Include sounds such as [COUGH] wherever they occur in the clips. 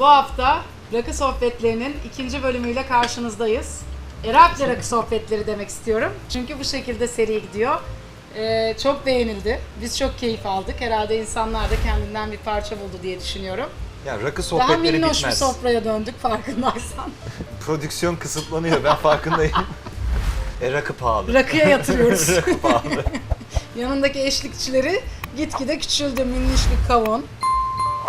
Bu hafta Rakı Sohbetlerinin ikinci bölümüyle karşınızdayız. Erap'le Rakı Sohbetleri demek istiyorum. Çünkü bu şekilde seri gidiyor. Ee, çok beğenildi. Biz çok keyif aldık. Herhalde insanlar da kendinden bir parça buldu diye düşünüyorum. Ya rakı Daha sohbetleri minnoş bir bitmez. sofraya döndük farkındaysan. [LAUGHS] Prodüksiyon kısıtlanıyor ben farkındayım. e rakı pahalı. Rakıya yatırıyoruz. [LAUGHS] rakı pahalı. [LAUGHS] Yanındaki eşlikçileri gitgide küçüldü. Minniş bir kavun.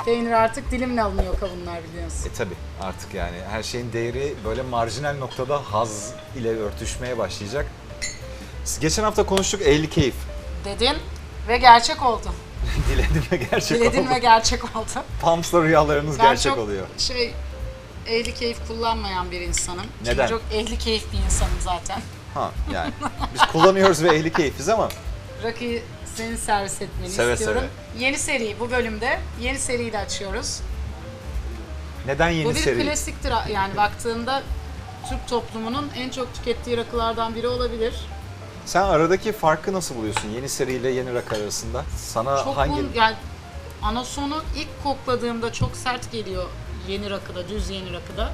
Peynir artık dilimle alınıyor kavunlar biliyorsun. E tabi artık yani her şeyin değeri böyle marjinal noktada haz ile örtüşmeye başlayacak. Geçen hafta konuştuk ehli keyif. Dedin ve gerçek oldu. [LAUGHS] Diledim ve gerçek Diledin oldu. ve gerçek oldu. Pamsla rüyalarınız Ben gerçek çok oluyor. şey ehli keyif kullanmayan bir insanım. Neden? Çünkü çok ehli keyif bir insanım zaten. Ha yani [LAUGHS] biz kullanıyoruz ve ehli keyfiz ama Rakıyı senin servis etmeni Seve istiyorum. Yeni seri bu bölümde yeni seriyi de açıyoruz. neden yeni bu bir seri? klasiktir yani baktığında Türk toplumunun en çok tükettiği rakılardan biri olabilir. Sen aradaki farkı nasıl buluyorsun yeni seriyle yeni rakı arasında? Sana Çok hangi... bu, yani anasonu ilk kokladığımda çok sert geliyor yeni rakıda, düz yeni rakıda.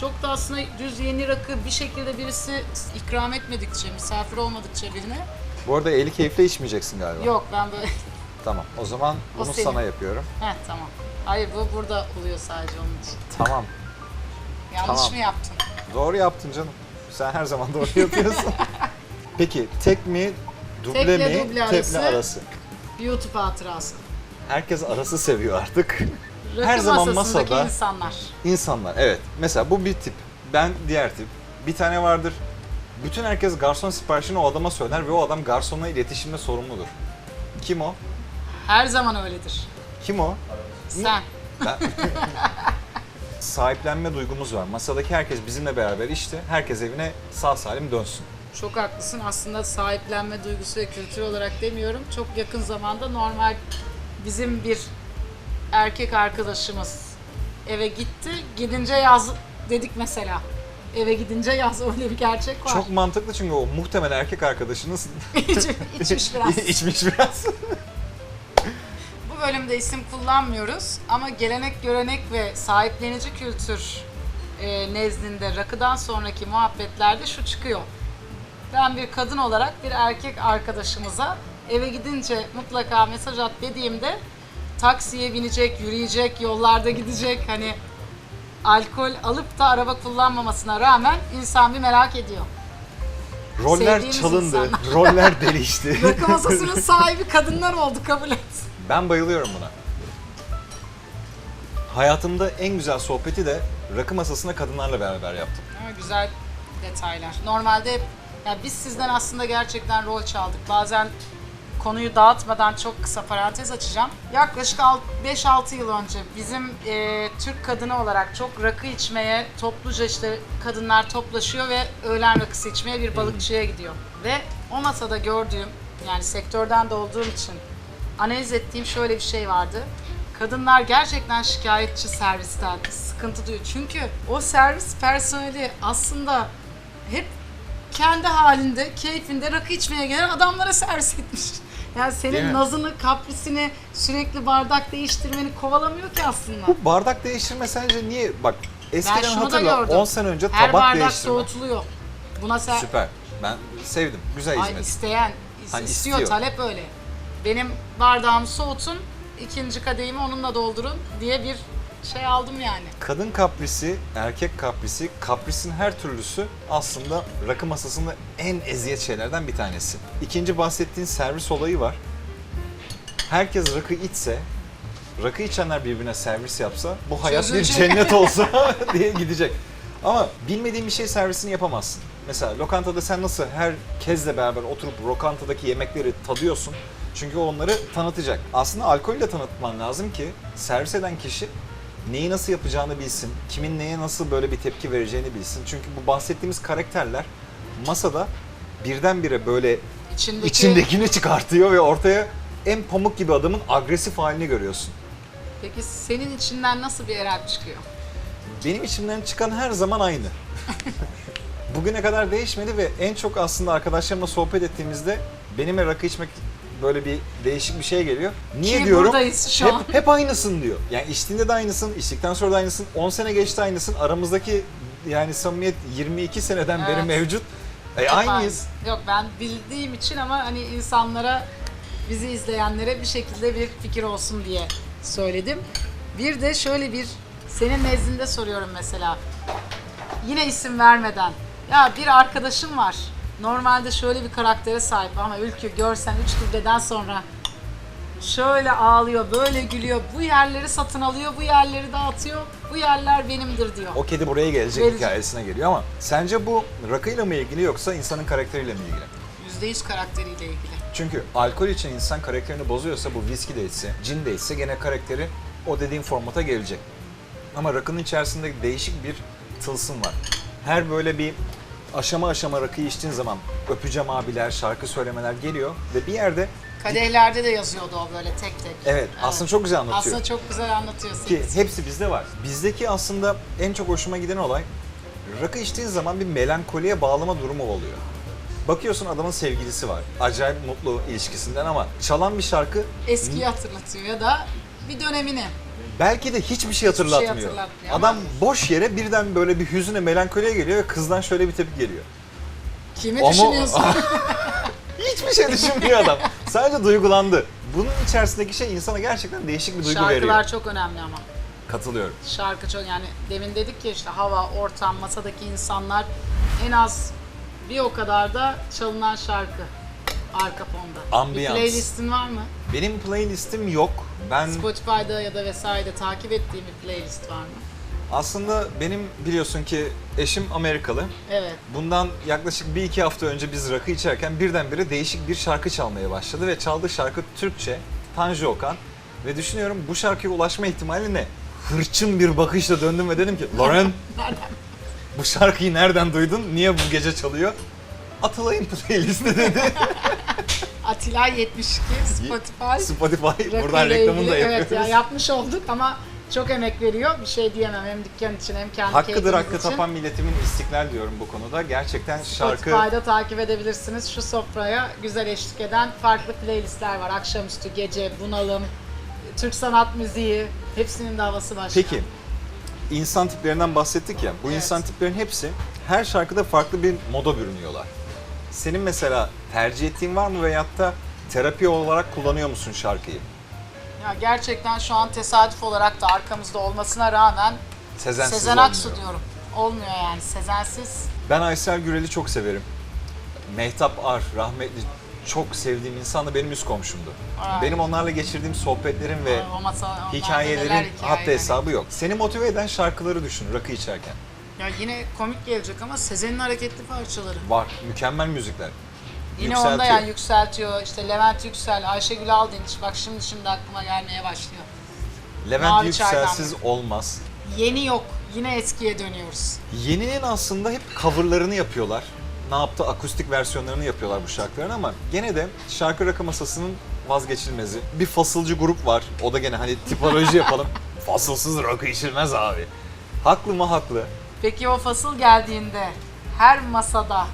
Çok da aslında düz yeni rakı bir şekilde birisi ikram etmedikçe, misafir olmadıkça birine Bu arada ehli keyifle içmeyeceksin galiba. yok ben böyle Tamam o zaman O bunu senin. sana yapıyorum. heh tamam. Hayır bu burada oluyor sadece onun için. Tamam. Yanlış Tamam. mı yaptın? Doğru yaptın canım. Sen her zaman doğru yapıyorsun. [LAUGHS] Peki tek mi, duble Tekle mi, duble teple arası. arası? Bir YouTube hatırası. Herkes arası seviyor artık. Rakı Her zaman masasındaki masada- insanlar. İnsanlar evet. Mesela bu bir tip. Ben diğer tip. Bir tane vardır. Bütün herkes garson siparişini o adama söyler ve o adam garsonla iletişimde sorumludur. Kim o? Her zaman öyledir. Kim o? Sen. Ben... [LAUGHS] Sahiplenme duygumuz var. Masadaki herkes bizimle beraber işte. Herkes evine sağ salim dönsün. Çok haklısın. Aslında sahiplenme duygusu ve kültür olarak demiyorum. Çok yakın zamanda normal bizim bir erkek arkadaşımız eve gitti. Gidince yaz dedik mesela. Eve gidince yaz öyle bir gerçek var. Çok mantıklı çünkü o muhtemelen erkek arkadaşınız [LAUGHS] İç- içmiş biraz. [LAUGHS] içmiş biraz. [LAUGHS] Bu bölümde isim kullanmıyoruz ama gelenek, görenek ve sahiplenici kültür e, nezdinde rakıdan sonraki muhabbetlerde şu çıkıyor. Ben bir kadın olarak bir erkek arkadaşımıza eve gidince mutlaka mesaj at dediğimde taksiye binecek, yürüyecek, yollarda gidecek hani alkol alıp da araba kullanmamasına rağmen insan bir merak ediyor. Roller Sevdiğimiz çalındı, insanlar. [LAUGHS] roller değişti. Rakı [LAUGHS] masasının sahibi kadınlar oldu kabul et. ben bayılıyorum buna. Hayatımda en güzel sohbeti de rakı masasında kadınlarla beraber yaptım. Ama güzel detaylar. Normalde hep, ya biz sizden aslında gerçekten rol çaldık. Bazen konuyu dağıtmadan çok kısa parantez açacağım. Yaklaşık 5-6 yıl önce bizim e, Türk kadını olarak çok rakı içmeye, topluca işte kadınlar toplaşıyor ve öğlen rakısı içmeye bir balıkçıya gidiyor. Ve o masada gördüğüm, yani sektörden de olduğum için analiz ettiğim şöyle bir şey vardı. Kadınlar gerçekten şikayetçi servisten, sıkıntı duyuyor. Çünkü o servis personeli aslında hep kendi halinde, keyfinde rakı içmeye gelen adamlara servis etmiş. Yani Değil mi? senin nazını, kaprisini, sürekli bardak değiştirmeni kovalamıyor ki aslında. Bu bardak değiştirme sence niye? Bak eskiden şunu da hatırla gördüm. 10 sene önce Her tabak bardak değiştirme. soğutuluyor. Buna sen Süper. Ben sevdim. Güzel Ay hizmet. isteyen is- Ha, istiyor, istiyor. talep öyle. Benim bardağımı soğutun, ikinci kadehimi onunla doldurun diye bir şey aldım yani. Kadın kaprisi, erkek kaprisi, kaprisin her türlüsü aslında rakı masasında en eziyet şeylerden bir tanesi. İkinci bahsettiğin servis olayı var. Herkes rakı içse, rakı içenler birbirine servis yapsa, bu hayat bir Çözülecek. cennet [LAUGHS] olsa [LAUGHS] diye gidecek. Ama bilmediğin bir şey servisini yapamazsın. Mesela lokantada sen nasıl herkesle beraber oturup lokantadaki yemekleri tadıyorsun. Çünkü onları tanıtacak. Aslında alkolle tanıtman lazım ki servis eden kişi neyi nasıl yapacağını bilsin, kimin neye nasıl böyle bir tepki vereceğini bilsin. Çünkü bu bahsettiğimiz karakterler masada birdenbire böyle İçindeki, içindekini çıkartıyor ve ortaya en pamuk gibi adamın agresif halini görüyorsun. Peki senin içinden nasıl bir erel çıkıyor? Benim içimden çıkan her zaman aynı. [LAUGHS] Bugüne kadar değişmedi ve en çok aslında arkadaşlarımla sohbet ettiğimizde benimle rakı içmek böyle bir değişik bir şey geliyor. Niye Ki diyorum? buradayız şu hep, an. hep aynısın diyor. Yani içtiğinde de aynısın, içtikten sonra da aynısın. 10 sene geçti aynısın. Aramızdaki yani samimiyet 22 seneden beri Evet. mevcut. E, aynıyız. aynı. Yok ben bildiğim için ama hani insanlara, bizi izleyenlere bir şekilde bir fikir olsun diye söyledim. Bir de şöyle bir, senin nezdinde soruyorum mesela. Yine isim vermeden. Ya bir arkadaşım var. Normalde şöyle bir karaktere sahip ama Ülkü görsen 3 dubleden sonra şöyle ağlıyor, böyle gülüyor. Bu yerleri satın alıyor, bu yerleri dağıtıyor. Bu yerler benimdir diyor. O kedi buraya gelecek Gelecek. hikayesine geliyor ama sence bu rakıyla mı ilgili yoksa insanın karakteriyle mi ilgili? %100 karakteriyle ilgili. Çünkü alkol için insan karakterini bozuyorsa bu viski de içse, cin de içse gene karakteri o dediğin formata gelecek. Ama rakının içerisinde değişik bir tılsım var. Her böyle bir aşama aşama rakıyı içtiğin zaman öpeceğim abiler, şarkı söylemeler geliyor ve bir yerde Kadehlerde de yazıyordu o böyle tek tek. evet, aslında çok güzel anlatıyor. Aslında çok güzel anlatıyorsun. Ki hepsi bizde var. Bizdeki aslında en çok hoşuma giden olay rakı içtiğin zaman bir melankoliye bağlama durumu oluyor. Bakıyorsun adamın sevgilisi var. Acayip mutlu ilişkisinden ama çalan bir şarkı Eskiyi hatırlatıyor ya da bir dönemini. Belki de hiçbir şey hatırlatmıyor. hatırlatmıyor ama- Adam boş yere birden böyle bir hüzüne, melankoliye geliyor ve kızdan şöyle bir tepki geliyor. Kimi Ama- düşünüyorsun? [LAUGHS] Hiçbir şey düşünmüyor adam. Sadece duygulandı. Bunun içerisindeki şey insana gerçekten değişik bir duygu Şarkılar veriyor. çok önemli ama. Katılıyorum. Şarkı çok yani demin dedik ya işte hava, ortam, masadaki insanlar en az bir o kadar da çalınan şarkı arka fonda. Ambiyans. Bir playlistin var mı? Benim playlistim yok. Ben Spotify'da ya da vesairede takip ettiğin bir playlist var mı? aslında benim biliyorsun ki eşim Amerikalı. Evet. Bundan yaklaşık bir iki hafta önce biz rakı içerken birdenbire değişik bir şarkı çalmaya başladı ve çaldığı şarkı Türkçe, Tanju Okan. Ve düşünüyorum bu şarkıya ulaşma ihtimali ne? Hırçın bir bakışla döndüm ve dedim ki Lauren [LAUGHS] bu şarkıyı nereden duydun? Niye bu gece çalıyor? Atılay'ın playlist'te dedi. [LAUGHS] Atilla 72 Spotify. Spotify buradan reklamını da yapıyoruz. Evet ya yapmış olduk ama çok emek veriyor. Bir şey diyemem hem dükkan için hem kendi Hakkıdır hakkı için. tapan milletimin istiklal diyorum bu konuda. Gerçekten şarkı Spotify'da takip edebilirsiniz. Şu sofraya güzel eşlik eden farklı playlistler var. Akşamüstü, gece, bunalım, Türk sanat müziği. Hepsinin de havası başka. Peki insan tiplerinden bahsettik ya. Bu Evet. insan tiplerin hepsi her şarkıda farklı bir moda bürünüyorlar. Senin mesela tercih ettiğin var mı veyahut da terapi olarak kullanıyor musun şarkıyı? Ya gerçekten şu an tesadüf olarak da arkamızda olmasına rağmen Sezensiz Sezen olmuyor. Aksu diyorum. Olmuyor yani. Sezensiz. Ben Aysel Gürel'i çok severim. Mehtap Ar, rahmetli çok sevdiğim insan da benim üst komşumdu. Ay. Benim onlarla geçirdiğim sohbetlerim ve o masa, hikayelerin hikayeler. hatta hesabı yok. Seni motive eden şarkıları düşün rakı içerken. Ya yine komik gelecek ama Sezen'in hareketli parçaları. Var, mükemmel müzikler. Yine onda yani yükseltiyor. İşte Levent Yüksel, Ayşegül Aldınç. Bak şimdi şimdi aklıma gelmeye başlıyor. Levent Mavi Yükselsiz olmaz. Yeni yok. Yine eskiye dönüyoruz. Yeninin aslında hep coverlarını yapıyorlar. Ne yaptı? Akustik versiyonlarını yapıyorlar bu şarkıların ama gene de şarkı rakı masasının vazgeçilmezi. Bir fasılcı grup var. O da gene hani tipoloji yapalım. [LAUGHS] Fasılsız rakı içilmez abi. Haklı mı haklı. Peki o fasıl geldiğinde her masada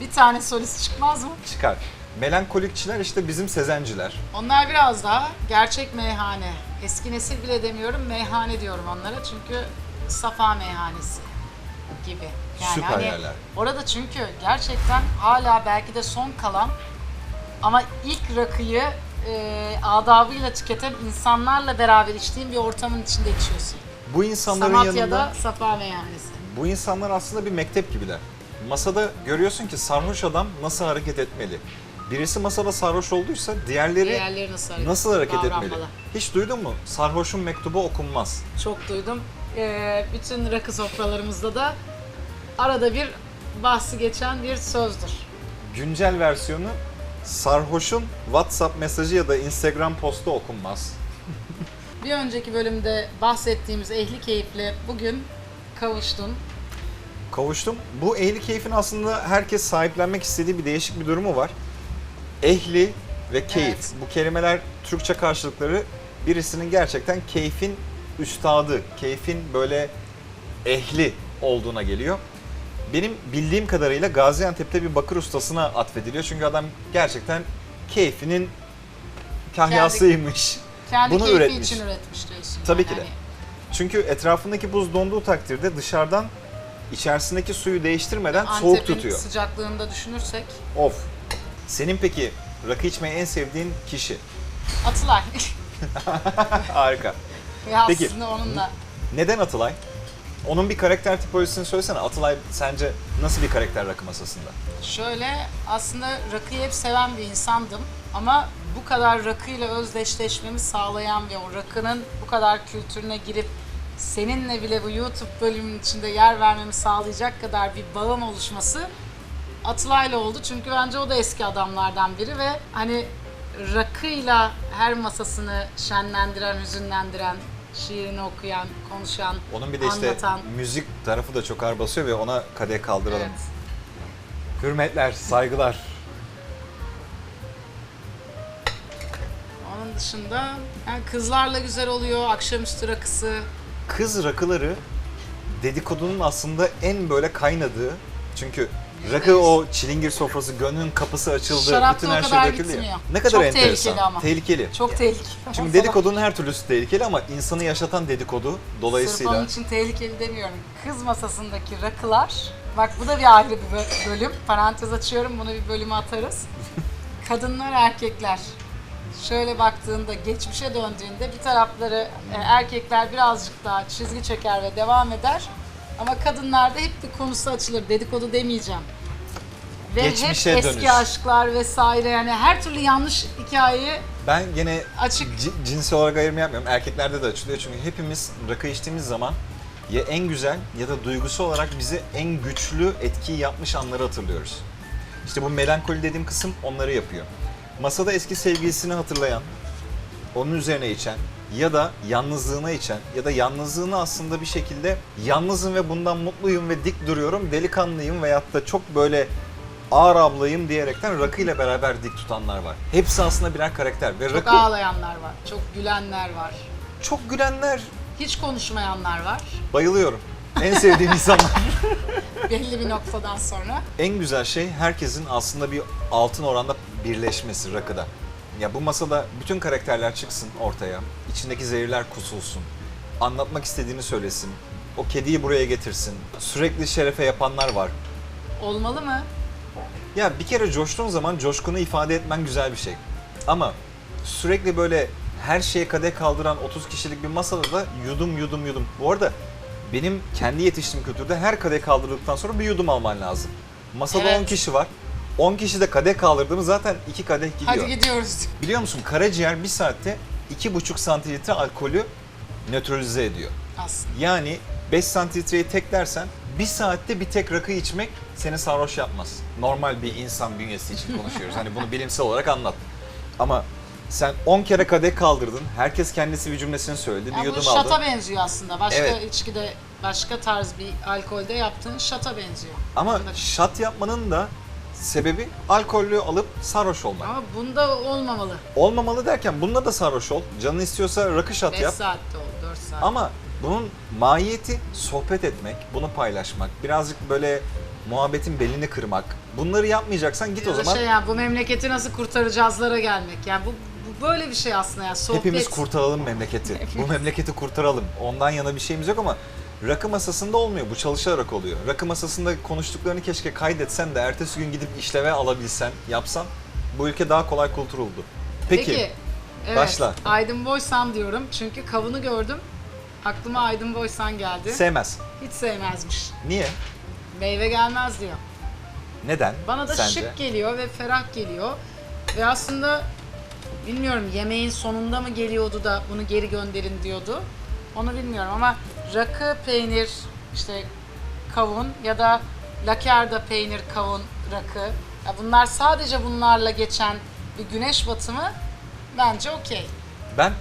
bir tane solist çıkmaz mı? Çıkar. Melankolikçiler işte bizim sezenciler. Onlar biraz daha gerçek meyhane. Eski nesil bile demiyorum, meyhane diyorum onlara çünkü safa meyhanesi gibi. Süper hani yerler. Orada çünkü gerçekten hala belki de son kalan ama ilk rakıyı e, adabıyla tüketen insanlarla beraber içtiğin bir ortamın içinde içiyorsun. Bu insanların Samatya'da yanında safa meyhanesi. bu insanlar aslında bir mektep gibiler. Masada görüyorsun ki sarhoş adam nasıl hareket etmeli. Birisi masada sarhoş olduysa diğerleri Diğerleri nasıl hareket, nasıl hareket davranmalı? etmeli? Hiç duydun mu? Sarhoşun mektubu okunmaz. Çok duydum. Ee, bütün rakı sofralarımızda da arada bir bahsi geçen bir sözdür. Güncel versiyonu sarhoşun WhatsApp mesajı ya da Instagram postu okunmaz. [LAUGHS] Bir önceki bölümde bahsettiğimiz ehli keyifle bugün kavuştun. Kavuştum. Bu ehli keyfin aslında herkes sahiplenmek istediği bir değişik bir durumu var. Ehli ve keyif. Evet. Bu kelimeler Türkçe karşılıkları birisinin gerçekten keyfin üstadı, keyfin böyle ehli olduğuna geliyor. Benim bildiğim kadarıyla Gaziantep'te bir bakır ustasına atfediliyor. Çünkü adam gerçekten keyfinin kahyasıymış. Kendi Bunu keyfi üretmiş. için üretmiş diyorsun. Tabii yani. ki de. Hani Çünkü etrafındaki buz donduğu takdirde dışarıdan içerisindeki suyu değiştirmeden Antep'in soğuk tutuyor. sıcaklığını da düşünürsek Of. Senin peki rakı içmeyi en sevdiğin kişi? Atılay. [LAUGHS] Harika. Ve Peki. aslında onunla Neden Atılay? Onun bir karakter tipolojisini söylesene. Atılay sence nasıl bir karakter rakı masasında? Şöyle aslında rakıyı hep seven bir insandım ama bu kadar rakıyla özdeşleşmemi sağlayan ve o rakının bu kadar kültürüne girip seninle bile bu YouTube bölümünün içinde yer vermemi sağlayacak kadar bir bağım oluşması Atılay'la oldu. Çünkü bence o da eski adamlardan biri ve hani rakıyla her masasını şenlendiren, hüzünlendiren, şiirini okuyan, konuşan, Onun bir de işte anlatan. müzik tarafı da çok ağır basıyor ve ona kadeh kaldıralım. Evet. Hürmetler, saygılar. Onun dışında yani kızlarla güzel oluyor, akşamüstü rakısı. Kız rakıları dedikodunun aslında en böyle kaynadığı çünkü rakı o çilingir sofrası, gönlün kapısı açıldı, Şarapta bütün o her şey kadar gitmiyor. Ne kadar Çok enteresan. tehlikeli ama. Tehlikeli. Çok tehlikeli. Şimdi dedikodunun her türlüsü tehlikeli ama insanı yaşatan dedikodu Sırf dolayısıyla onun için tehlikeli demiyorum. Kız masasındaki rakılar, bak bu da bir ayrı bir bö- bölüm. Parantez açıyorum, bunu bir bölüme atarız. [LAUGHS] Kadınlar, erkekler. Şöyle baktığında, geçmişe döndüğünde bir tarafları e, erkekler birazcık daha çizgi çeker ve devam eder. Ama kadınlarda hep bir konusu açılır. Dedikodu demeyeceğim. Ve Geçmişe hep eski dönüş. aşklar vesaire yani her türlü yanlış hikayeyi ben gene açık ci- cinsel olarak ayrım yapmıyorum. Erkeklerde de açılıyor çünkü hepimiz rakı içtiğimiz zaman ya en güzel ya da duygusu olarak bizi en güçlü etkiyi yapmış anları hatırlıyoruz. İşte bu melankoli dediğim kısım onları yapıyor. Masada eski sevgilisini hatırlayan, onun üzerine içen ya da yalnızlığına içen ya da yalnızlığını aslında bir şekilde yalnızım ve bundan mutluyum ve dik duruyorum, delikanlıyım veyahut da çok böyle ağır ablayım diyerekten rakıyla beraber dik tutanlar var. Hepsi aslında birer karakter ve çok rakı ağlayanlar var, çok gülenler var, çok gülenler hiç konuşmayanlar var. bayılıyorum. En sevdiğim [LAUGHS] insanlar. belli bir noktadan sonra. en güzel şey herkesin aslında bir altın oranda birleşmesi rakıda. Ya bu masada bütün karakterler çıksın ortaya. İçindeki zehirler kusulsun. Anlatmak istediğini söylesin. O kediyi buraya getirsin. Sürekli şerefe yapanlar var. Olmalı mı? Ya bir kere coştuğun zaman coşkunu ifade etmen güzel bir şey. Ama sürekli böyle her şeye kadeh kaldıran 30 kişilik bir masada da yudum yudum yudum. Bu arada benim kendi yetiştiğim kültürde her kadeh kaldırdıktan sonra bir yudum alman lazım. Masada Evet. 10 kişi var. 10 kişi de kadeh kaldırdığımı zaten 2 kadeh gidiyor. Hadi gidiyoruz. Biliyor musun karaciğer bir saatte 2,5 santillitre alkolü nötralize ediyor. Aslında. Yani 5 santilitreyi teklersen bir saatte bir tek rakı içmek seni sarhoş yapmaz. Normal bir insan bünyesi için [LAUGHS] konuşuyoruz. Hani bunu bilimsel olarak anlat. Ama sen 10 kere kadeh kaldırdın. Herkes kendisi bir cümlesini söyledi. Ya bir yudum şata aldı. benziyor aslında. Başka Evet. içkide, başka tarz bir alkolde yaptığın şata benziyor. Ama şat yapmanın da sebebi alkollü alıp sarhoş olmak. ama bunda olmamalı. Olmamalı derken bununla da sarhoş ol. Canın istiyorsa rakı şat 5 yap. saatte ol, 4 saat. Ama bunun mahiyeti sohbet etmek, bunu paylaşmak, birazcık böyle muhabbetin belini kırmak. Bunları yapmayacaksan git o Ya zaman şey yani bu memleketi nasıl kurtaracağızlara gelmek. Yani bu, bu böyle bir şey aslında yani sohbet. hepimiz kurtaralım memleketi. Bu [LAUGHS] memleketi kurtaralım. Ondan yana bir şeyimiz yok ama rakı masasında olmuyor. Bu çalışarak oluyor. Rakı masasında konuştuklarını keşke kaydetsen de ertesi gün gidip işleve alabilsen, yapsan bu ülke daha kolay kurtulurdu. Peki, evet, başla. Aydın Boysan diyorum çünkü kavunu gördüm. Aklıma Aydın Boysan geldi. sevmez. Hiç sevmezmiş. Niye? Meyve gelmez diyor. Neden? Bana da sence? şık geliyor ve ferah geliyor. Ve aslında bilmiyorum yemeğin sonunda mı geliyordu da bunu geri gönderin diyordu. Onu bilmiyorum ama rakı, peynir, işte kavun ya da lakerda peynir, kavun, rakı. Ya bunlar sadece bunlarla geçen bir güneş batımı bence okey. Ben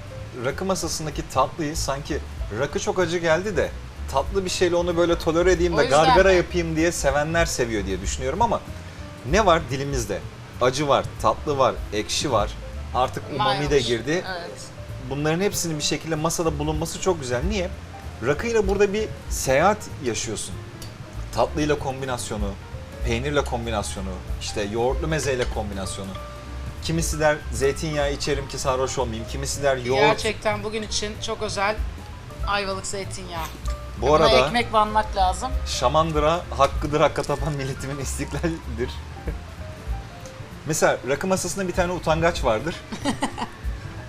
rakı masasındaki tatlıyı sanki rakı çok acı geldi de tatlı bir şeyle onu böyle tolere edeyim de gargara de. yapayım diye sevenler seviyor diye düşünüyorum ama ne var dilimizde? Acı var, tatlı var, ekşi var. Artık umami de Mayhoş. girdi. Evet. Bunların hepsinin bir şekilde masada bulunması çok güzel. Niye? Rakıyla burada bir seyahat yaşıyorsun. Tatlıyla kombinasyonu, peynirle kombinasyonu, işte yoğurtlu mezeyle kombinasyonu. Kimisi der zeytinyağı içerim ki sarhoş olmayayım. Kimisi der yoğurt. Gerçekten bugün için çok özel ayvalık zeytinyağı. Bu Buna arada ekmek banmak lazım. Şamandıra hakkıdır hakka tapan milletimin istiklaldir. Mesela rakı masasında bir tane utangaç vardır. [LAUGHS]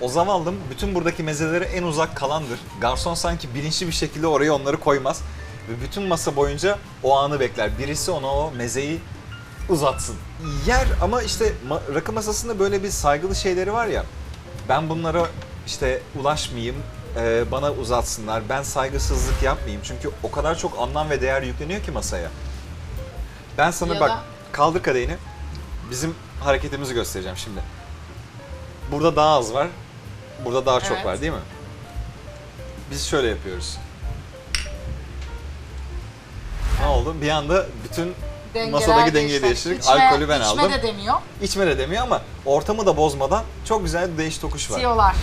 o zavallım bütün buradaki mezelere en uzak kalandır. Garson sanki bilinçli bir şekilde oraya onları koymaz. Ve bütün masa boyunca o anı bekler. Birisi ona o mezeyi uzatsın. Yer ama işte rakı masasında böyle bir saygılı şeyleri var ya. Ben bunlara işte ulaşmayayım, e, bana uzatsınlar, ben saygısızlık yapmayayım. Çünkü o kadar çok anlam ve değer yükleniyor ki masaya. Ben sana Ya bak, da- kaldır kadehini. Bizim hareketimizi göstereceğim şimdi. Burada daha az var, burada daha çok Evet. var değil mi? Biz şöyle yapıyoruz. Ne oldu? Bir anda bütün Dengeler masadaki dengeyi değişti. değiştirdik. İçme- Alkolü ben aldım. İçme de demiyor. İçme de demiyor ama ortamı da bozmadan çok güzel bir değiş tokuş var. Tiyolar.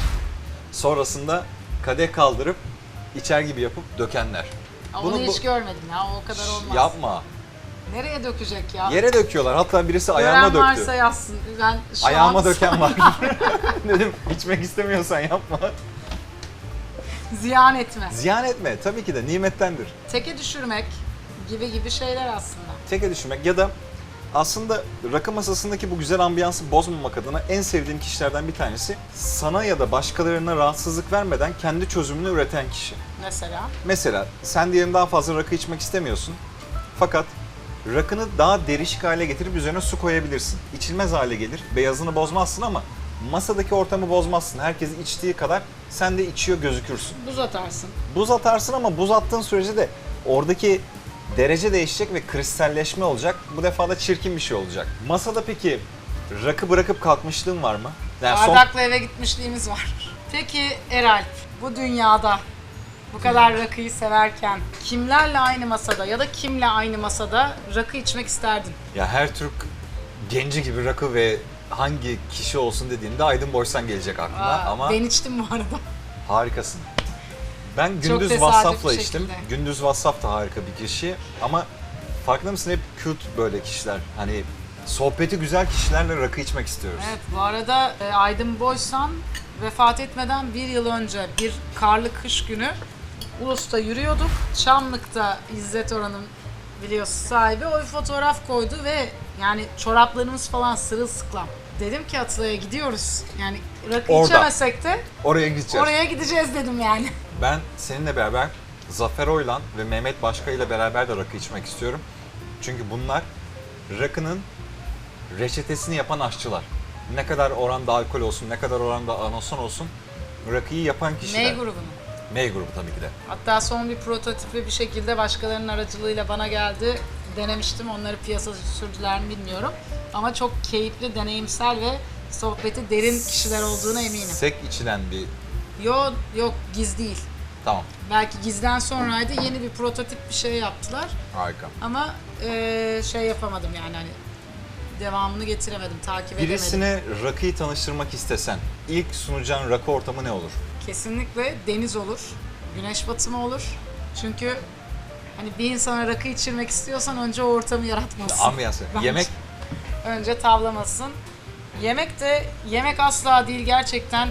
Sonrasında kadeh kaldırıp içer gibi yapıp dökenler. Aa, Bunu Onu bu- hiç görmedim ya. O kadar olmaz. Yapma. Nereye dökecek ya? Yere döküyorlar. Hatta birisi ayağıma Gören döktü. varsa yazsın. Ben şu Ayağıma an döken var. [LAUGHS] Dedim içmek istemiyorsan yapma. ziyan etme. Ziyan etme. Tabii ki de nimettendir. Teke düşürmek gibi gibi şeyler aslında. Teke düşürmek ya da aslında rakı masasındaki bu güzel ambiyansı bozmamak adına en sevdiğim kişilerden bir tanesi sana ya da başkalarına rahatsızlık vermeden kendi çözümünü üreten kişi. Mesela. Mesela sen diyelim daha fazla rakı içmek istemiyorsun. Fakat rakını daha derişik hale getirip üzerine su koyabilirsin. İçilmez hale gelir. Beyazını bozmazsın ama masadaki ortamı bozmazsın. Herkes içtiği kadar sen de içiyor gözükürsün. Buz atarsın. Buz atarsın ama buz attığın sürece de oradaki derece değişecek ve kristalleşme olacak. Bu defa da çirkin bir şey olacak. Masada peki rakı bırakıp kalkmışlığın var mı? Yani son- Bardakla eve gitmişliğimiz var. Peki Eralp, bu dünyada bu kadar rakıyı severken kimlerle aynı masada ya da kimle aynı masada rakı içmek isterdin? Ya her Türk genci gibi rakı ve hangi kişi olsun dediğinde Aydın Boysan gelecek aklına Aa, ama Ben içtim bu arada. harikasın. Ben gündüz tesadüf WhatsApp'la bir içtim. şekilde. Gündüz WhatsApp da harika bir kişi ama farkında mısın hep cute böyle kişiler. Hani sohbeti güzel kişilerle rakı içmek istiyoruz. Evet bu arada e, Aydın Boysan vefat etmeden bir yıl önce bir karlı kış günü Ulus'ta yürüyorduk. Çamlık'ta İzzet Oran'ın biliyorsun sahibi o bir fotoğraf koydu ve yani çoraplarımız falan sırılsıklam. Dedim ki Atıla'ya gidiyoruz. Yani rakı Orada. içemesek de Oraya gideceğiz. oraya gideceğiz dedim yani. Ben seninle beraber Zafer Oylan ve Mehmet Başka ile beraber de rakı içmek istiyorum. Çünkü bunlar rakının reçetesini yapan aşçılar. Ne kadar oranda alkol olsun, ne kadar oranda anason olsun rakıyı yapan kişiler. Ney grubunu. May grubu tabii ki de. Hatta son bir prototipi bir şekilde başkalarının aracılığıyla bana geldi. Denemiştim. Onları piyasaya sürdüler mi bilmiyorum. Ama çok keyifli, deneyimsel ve sohbeti derin kişiler olduğuna eminim. Sek içilen bir... Yok yok giz değil. Tamam, Belki gizden sonraydı yeni bir prototip bir şey yaptılar. harika. Ama eee, şey yapamadım yani hani devamını getiremedim, takip edemedim. Birisine rakıyı tanıştırmak istesen ilk sunacağın rakı ortamı ne olur? Kesinlikle deniz olur, güneş batımı olur. Çünkü hani bir insana rakı içirmek istiyorsan önce o ortamı yaratmalısın. Ambiyansı. Bence. Yemek Önce tavlamasın. Yemek de yemek asla değil gerçekten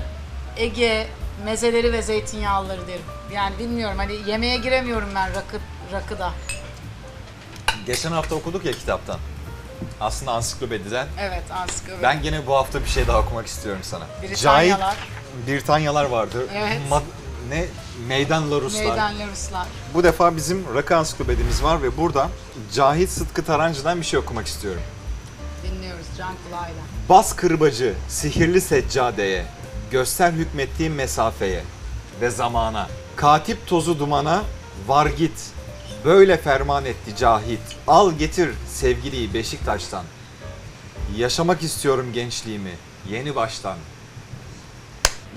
Ege mezeleri ve zeytinyağlıları derim. Yani bilmiyorum hani yemeğe giremiyorum ben rakı rakıda. geçen hafta okuduk ya kitaptan. Aslında ansiklopediden Evet ansiklopedi. Ben gene bu hafta bir şey daha okumak istiyorum sana. Britanyalar. Cahit Britanyalar vardı. Evet. Ma- ne? Meydanla Ruslar. Meydanlı Ruslar. Bu defa bizim rakı ansiklopedimiz var ve burada Cahit Sıtkı Tarancı'dan bir şey okumak istiyorum. Dinliyoruz can kulağıyla. Bas kırbacı sihirli seccadeye, göster hükmettiğin mesafeye ve zamana. Katip tozu dumana, var git. Böyle ferman etti Cahit. Al getir sevgiliyi Beşiktaş'tan. Yaşamak istiyorum gençliğimi yeni baştan.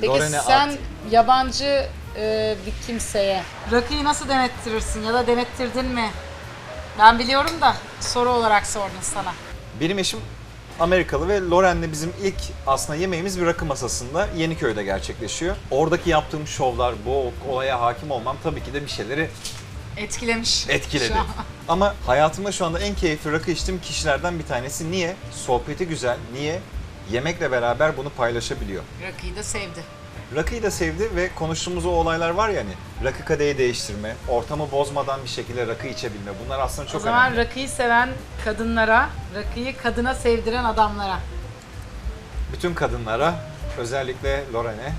Peki Lorene sen Art. yabancı e, bir kimseye rakıyı nasıl denettirirsin ya da denettirdin mi? Ben biliyorum da soru olarak sordum sana. Benim eşim Amerikalı ve Loren'le bizim ilk aslında yemeğimiz bir rakı masasında Yeniköy'de gerçekleşiyor. Oradaki yaptığım şovlar, bu olaya hakim olmam tabii ki de bir şeyleri Etkilemiş. etkiledi. Şu an. Ama hayatımda şu anda en keyifli rakı içtiğim kişilerden bir tanesi. Niye? Sohbeti güzel. Niye? Yemekle beraber bunu paylaşabiliyor. Rakıyı da sevdi. Rakıyı da sevdi ve konuştuğumuz o olaylar var ya hani rakı kadehi değiştirme, ortamı bozmadan bir şekilde rakı içebilme. Bunlar aslında o çok zaman önemli. rakıyı seven kadınlara, rakıyı kadına sevdiren adamlara. Bütün kadınlara özellikle Lorene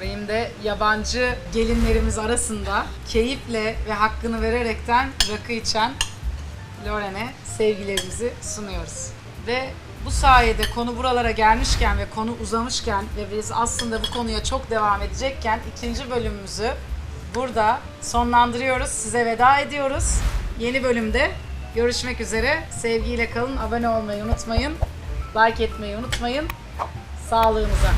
Benim de yabancı gelinlerimiz arasında keyifle ve hakkını vererekten rakı içen Loren'e sevgilerimizi sunuyoruz. Ve bu sayede konu buralara gelmişken ve konu uzamışken ve biz aslında bu konuya çok devam edecekken ikinci bölümümüzü burada sonlandırıyoruz. Size veda ediyoruz. Yeni bölümde görüşmek üzere. Sevgiyle kalın. Abone olmayı unutmayın. Like etmeyi unutmayın. Sağlığınıza.